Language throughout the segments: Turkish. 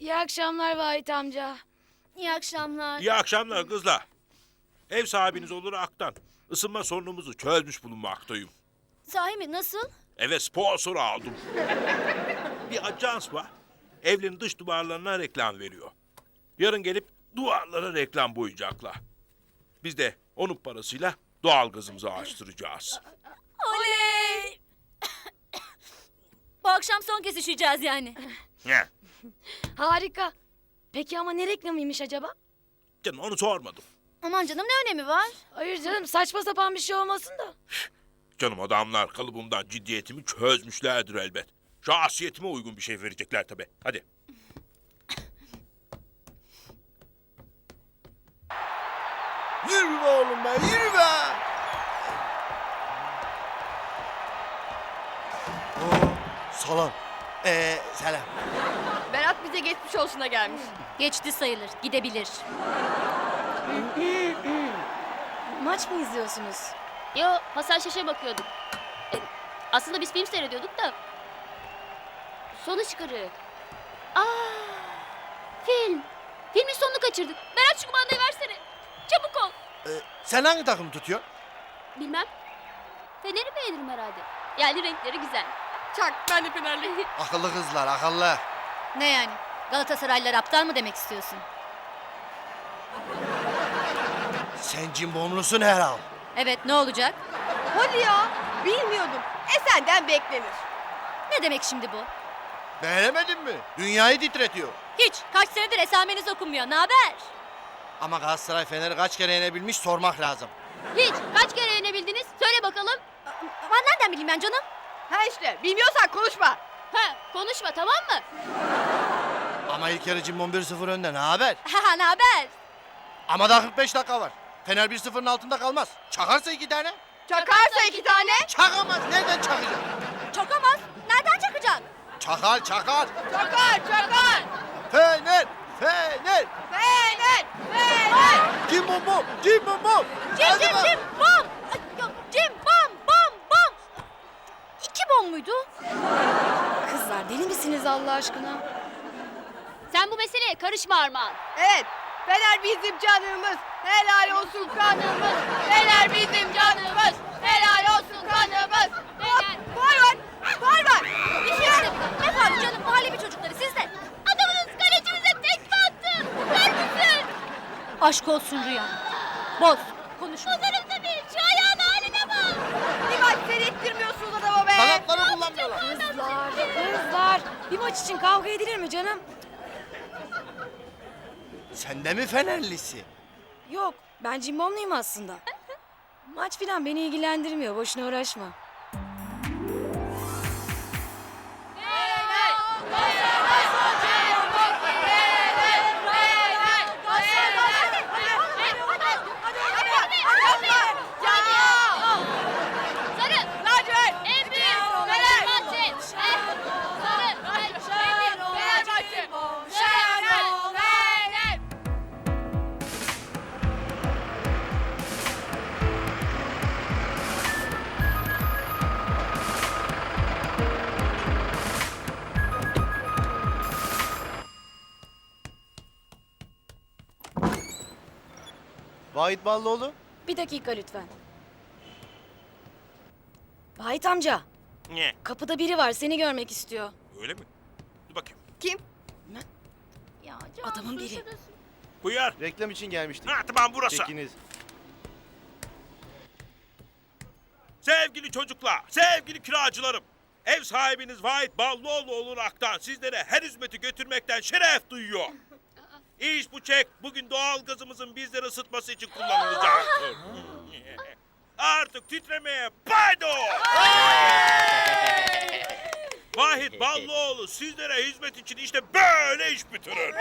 İyi akşamlar Vahit amca. İyi akşamlar. İyi akşamlar kızlar. Ev sahibiniz olur Aktan. Isınma sorunumuzu çözmüş bulunmaktayım. Sahi mi? Nasıl? Eve sponsor aldım. Bir ajans var. Evlerin dış duvarlarına reklam veriyor. Yarın gelip duvarlara reklam boyayacaklar. Biz de onun parasıyla doğalgazımızı açtıracağız. Oley! Akşam son kez üşüyeceğiz yani. Ne? Harika. Peki ama ne reklamıymış acaba? Canım onu sormadım. Aman canım ne önemi var? Hayır canım saçma sapan bir şey olmasın da. Canım adamlar kalıbımdan ciddiyetimi çözmüşlerdir elbet. Şahsiyetime uygun bir şey verecekler tabii. Hadi. Yürü be oğlum be, yürü be. Salam. Ee, selam. Berat bize geçmiş olsuna gelmiş. Geçti sayılır. Gidebilir. Maç mı izliyorsunuz? Yo Hasan Şaş'a bakıyorduk. E, aslında biz film seyrediyorduk da. Son ışıkları. Aa, film. Filmin sonunu kaçırdık. Berat şu kumandayı versene. Çabuk ol. Ee, sen hangi takım tutuyorsun? Bilmem. Feneri beğenirim herhalde. Yani renkleri güzel. Çak ben de Fenerliyim. Akıllı kızlar, akıllı. Ne yani? Galatasaraylılar aptal mı demek istiyorsun? Sen cimbomlusun herhal. Evet ne olacak? Hadi ya. Bilmiyordum. E senden beklenir. Ne demek şimdi bu? Beğenemedin mi? Dünyayı titretiyor. Hiç. Kaç senedir esameniz okunmuyor. Ne haber? Ama Galatasaray Fener'i kaç kere yenebilmiş sormak lazım. Hiç. Kaç kere yenebildiniz? Söyle bakalım. Ben nereden bileyim ben canım? Ha işte bilmiyorsan konuşma. Ha, konuşma tamam mı? Ama ilk yarı cimbom 1-0 önde, ne haber? Ha ne haber? Ama daha 45 dakika var. Fener 1-0'ın altında kalmaz. Çakarsa iki tane. Çakarsa iki tane. Çakamaz, nereden çakacak? Çokamaz. Nereden çakacak? Çakar, çakar. Çakar çakar. Fener, Fener. Fener. Fener. Cimbom bom, cimbom bom. Cim cim cim bom. Bom muydu? Kızlar deli misiniz Allah aşkına? Sen bu meseleye karışma Armağan. Evet. Fener bizim canımız. Helal olsun kanımız. Fener bizim canımız. Helal olsun kanımız. Fener. Var var. Var var. İşte ne farkı canım mahalle bir çocukları siz de. Adamınız kalecimize tekme attı. Misin? Aşk olsun Rüya. Boz. Konuşma. Bozarım tabii. Şu ayağın haline bak. Bir maç seyrettirmiyorsunuz adama be. Kanatları kullanmıyorlar. Kızlar, kızlar. Bir maç için kavga edilir mi canım? Sen de mi Fenerlisi? Yok, ben cimbomluyum aslında. Maç filan beni ilgilendirmiyor, boşuna uğraşma. Vahit Ballıoğlu. Bir dakika lütfen. Vahit amca, Ne? kapıda biri var, seni görmek istiyor. Öyle mi? Dur bakayım. Kim? Ya Adamın biri. Buyur. Reklam için gelmiştik. Ha tamam burası. Çekiniz. Sevgili çocuklar, sevgili kiracılarım. Ev sahibiniz Vahit Ballıoğlu olaraktan sizlere her hizmeti götürmekten şeref duyuyor. İş bu çek bugün doğal gazımızın bizleri ısıtması için kullanılacaktır. Artık titremeye paydo! Vahit Ballıoğlu sizlere hizmet için işte böyle iş bitirir.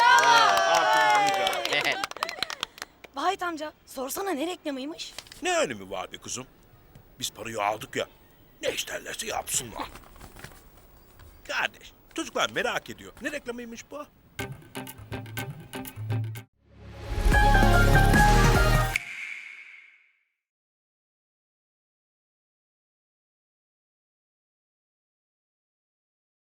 Vahit amca, sorsana ne reklamıymış? Ne önemi var be kızım? Biz parayı aldık ya. Ne isterlerse yapsınlar. Kardeş, çocuklar merak ediyor. Ne reklamıymış bu?